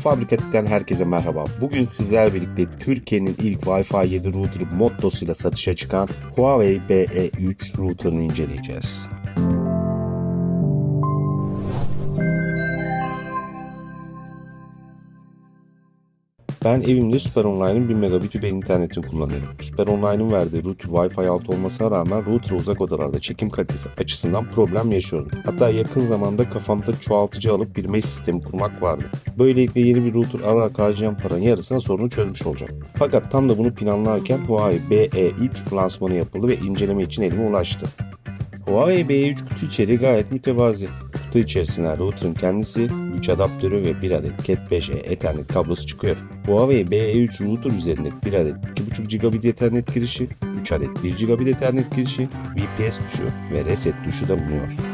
Fabrikatik'ten herkese merhaba. Bugün sizler birlikte Türkiye'nin ilk Wi-Fi 7 router mottosuyla satışa çıkan Huawei BE3 router'ını inceleyeceğiz. Ben evimde Super Online'ın 1 megabit über internetini kullanıyorum. Super Online'ın verdiği router Wi-Fi 6 olmasına rağmen router uzak odalarda çekim kalitesi açısından problem yaşıyorum. Hatta yakın zamanda kafamda çoğaltıcı alıp bir mesh sistemi kurmak vardı. Böylelikle yeni bir router alarak harcayan paranın yarısına sorunu çözmüş olacağım. Fakat tam da bunu planlarken Huawei BE3 lansmanı yapıldı ve inceleme için elime ulaştı. Huawei B3 kutu içeriği gayet mütevazi. Kutu içerisinden router'ın kendisi, güç adaptörü ve bir adet Cat5e Ethernet kablosu çıkıyor. Huawei B3 router üzerinde bir adet 2.5 GB Ethernet girişi, 3 adet 1 GB Ethernet girişi, VPS tuşu ve reset tuşu da bulunuyor.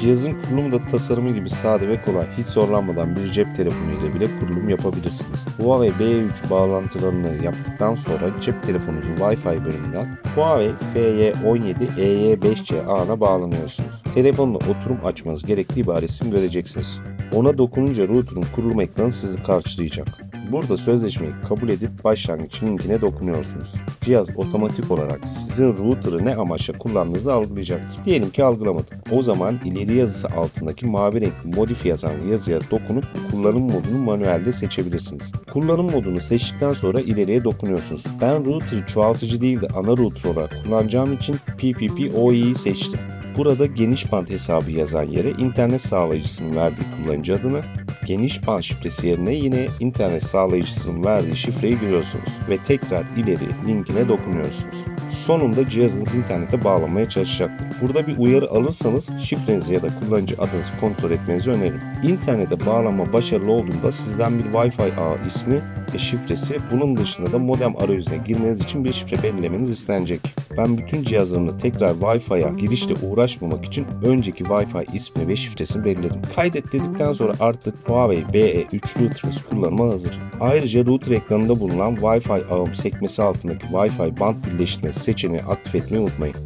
Cihazın kurulumu da tasarımı gibi sade ve kolay, hiç zorlanmadan bir cep telefonu ile bile kurulum yapabilirsiniz. Huawei B3 bağlantılarını yaptıktan sonra cep telefonunun Wi-Fi bölümünden Huawei FY17 EY5C ağına bağlanıyorsunuz. Telefonla oturum açmanız gerektiği ibaresini göreceksiniz. Ona dokununca router'ın kurulum ekranı sizi karşılayacak. Burada sözleşmeyi kabul edip başlangıç linkine dokunuyorsunuz. Cihaz otomatik olarak sizin router'ı ne amaçla kullandığınızı algılayacaktır. Diyelim ki algılamadı. O zaman ileri yazısı altındaki mavi renkli modif yazan yazıya dokunup kullanım modunu manuelde seçebilirsiniz. Kullanım modunu seçtikten sonra ileriye dokunuyorsunuz. Ben router'ı çoğaltıcı değil de ana router olarak kullanacağım için PPP OE'yi seçtim. Burada geniş bant hesabı yazan yere internet sağlayıcısının verdiği kullanıcı adını, geniş bant şifresi yerine yine internet sağlayıcısının verdiği şifreyi giriyorsunuz ve tekrar ileri linkine dokunuyorsunuz. Sonunda cihazınız internete bağlamaya çalışacaktır. Burada bir uyarı alırsanız şifrenizi ya da kullanıcı adınızı kontrol etmenizi öneririm. İnternete bağlanma başarılı olduğunda sizden bir Wi-Fi ağı ismi ve şifresi bunun dışında da modem arayüzüne girmeniz için bir şifre belirlemeniz istenecek. Ben bütün cihazlarımda tekrar Wi-Fi'ye girişle uğraşmamak için önceki Wi-Fi ismi ve şifresini belirledim. Kaydet dedikten sonra artık Huawei BE3 router'ımız kullanıma hazır. Ayrıca router ekranında bulunan Wi-Fi ağım sekmesi altındaki Wi-Fi band birleştirmesi seçeneği aktif etmeyi unutmayın.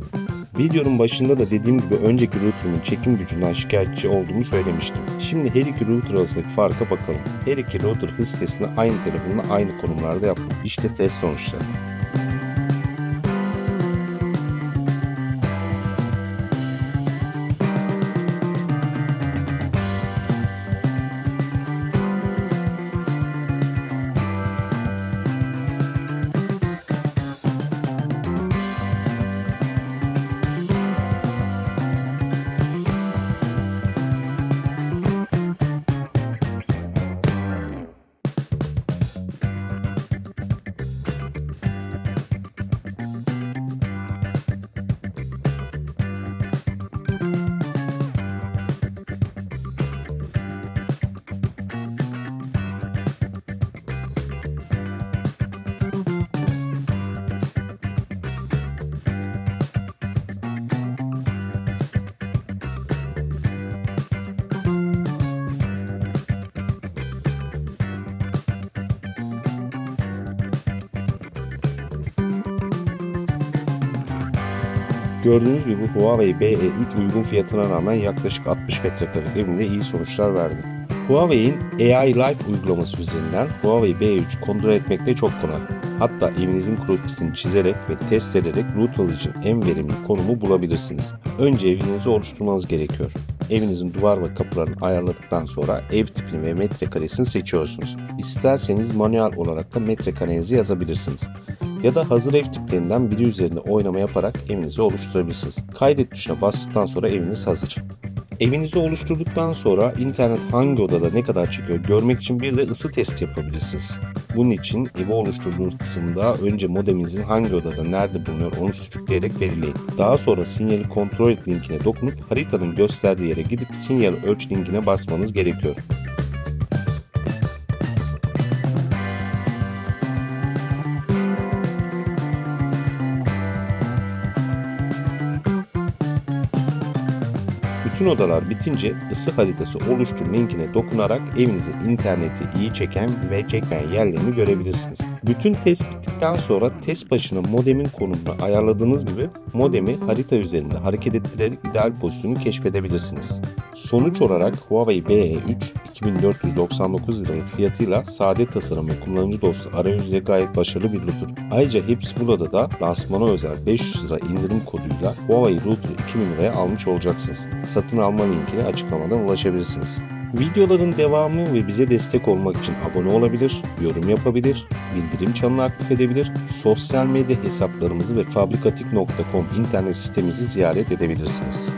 Videonun başında da dediğim gibi önceki router'ımın çekim gücünden şikayetçi olduğumu söylemiştim. Şimdi her iki router arasındaki farka bakalım. Her iki router hız testini aynı telefonla aynı konumlarda yaptım. İşte test sonuçları. Gördüğünüz gibi Huawei BE3 uygun fiyatına rağmen yaklaşık 60 metrekare evinde iyi sonuçlar verdi. Huawei'in AI Life uygulaması üzerinden Huawei B3 kontrol etmek de çok kolay. Hatta evinizin kropisini çizerek ve test ederek router için en verimli konumu bulabilirsiniz. Önce evinizi oluşturmanız gerekiyor. Evinizin duvar ve kapılarını ayarladıktan sonra ev tipini ve metrekaresini seçiyorsunuz. İsterseniz manuel olarak da metrekarenizi yazabilirsiniz ya da hazır ev tiplerinden biri üzerinde oynama yaparak evinizi oluşturabilirsiniz. Kaydet tuşuna bastıktan sonra eviniz hazır. Evinizi oluşturduktan sonra internet hangi odada ne kadar çekiyor görmek için bir de ısı testi yapabilirsiniz. Bunun için evi oluşturduğunuz kısımda önce modeminizin hangi odada nerede bulunuyor onu sürükleyerek belirleyin. Daha sonra sinyali kontrol et linkine dokunup haritanın gösterdiği yere gidip sinyal ölç linkine basmanız gerekiyor. Bütün odalar bitince ısı haritası oluştur linkine dokunarak evinizin interneti iyi çeken ve çekmeyen yerlerini görebilirsiniz. Bütün test bittikten sonra test başına modemin konumunu ayarladığınız gibi modemi harita üzerinde hareket ettirerek ideal pozisyonu keşfedebilirsiniz. Sonuç olarak Huawei BE3 2499 liralık fiyatıyla sade tasarım ve kullanıcı dostu arayüzle gayet başarılı bir router. Ayrıca hepsi burada da lansmana özel 500 lira indirim koduyla Huawei router 2000 liraya almış olacaksınız. Satın alma linkine açıklamadan ulaşabilirsiniz. Videoların devamı ve bize destek olmak için abone olabilir, yorum yapabilir, bildirim çanını aktif edebilir, sosyal medya hesaplarımızı ve fabrikatik.com internet sitemizi ziyaret edebilirsiniz.